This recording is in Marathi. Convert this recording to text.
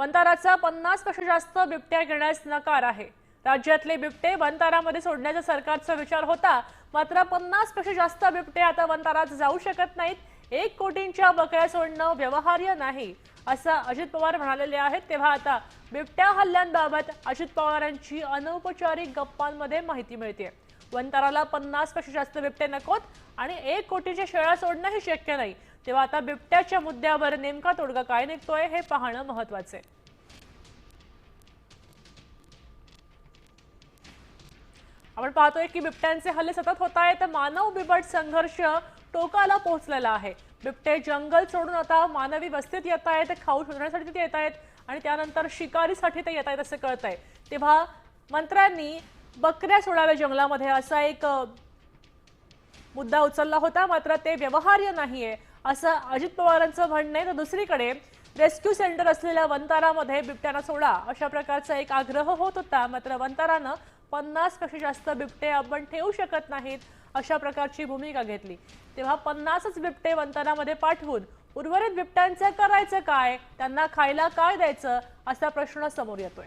वनताराचा पन्नासपेक्षा जास्त बिबट्या घेण्यास नकार आहे. राज्यातले बिबटे वनतारामध्ये सोडण्याचा सरकारचा विचार होता. मात्र पन्नासपेक्षा जास्त बिबटे आता वनतारात जाऊ शकत नाहीत. एक कोटींच्या बकऱ्या सोडणं व्यवहार्य नाही असं अजित पवार म्हणालेले आहेत. तेव्हा आता बिबट्या हल्ल्यांबाबत अजित पवारांची अनौपचारिक गप्पांमध्ये माहिती मिळते वनताराला पन्नासपेक्षा जास्त बिबटे नकोत आणि एक कोटीच्या शेळ्या सोडणंही शक्य नाही. तेव्हा आता बिबट्याच्या मुद्द्यावर नेमका तोडगा काय निघतोय हे पाहणं महत्वाचं आहे. आपण पाहतोय की बिबट्यांचे हल्ले सतत होत आहेत. मानव बिबट संघर्ष टोकाला पोहोचलेला आहे. बिबटे जंगल सोडून आता मानवी वस्तीत येत आहेत खाऊ शोधण्यासाठी ते येत आहेत आणि त्यानंतर शिकारीसाठी ते येत आहेत असं कळत आहे तेव्हा मंत्र्यांनी बकऱ्या सोडाव्या जंगलामध्ये असा एक मुद्दा उचलला होता. मात्र ते व्यवहार्य नाहीये. असं अजित पवारांचं म्हणणं आहे. तर दुसरीकडे रेस्क्यू सेंटर असलेल्या वंतारामध्ये बिबट्यानं सोडा अशा प्रकारचा एक आग्रह होत होता. मात्र वंतारानं पन्नासपेक्षा जास्त बिबटे आपण ठेवू शकत नाहीत अशा प्रकारची भूमिका घेतली. तेव्हा पन्नासच बिबटे वंतारामध्ये पाठवून उर्वरित बिबट्यांचं करायचं काय? त्यांना खायला काय द्यायचं? असा प्रश्न समोर येतोय.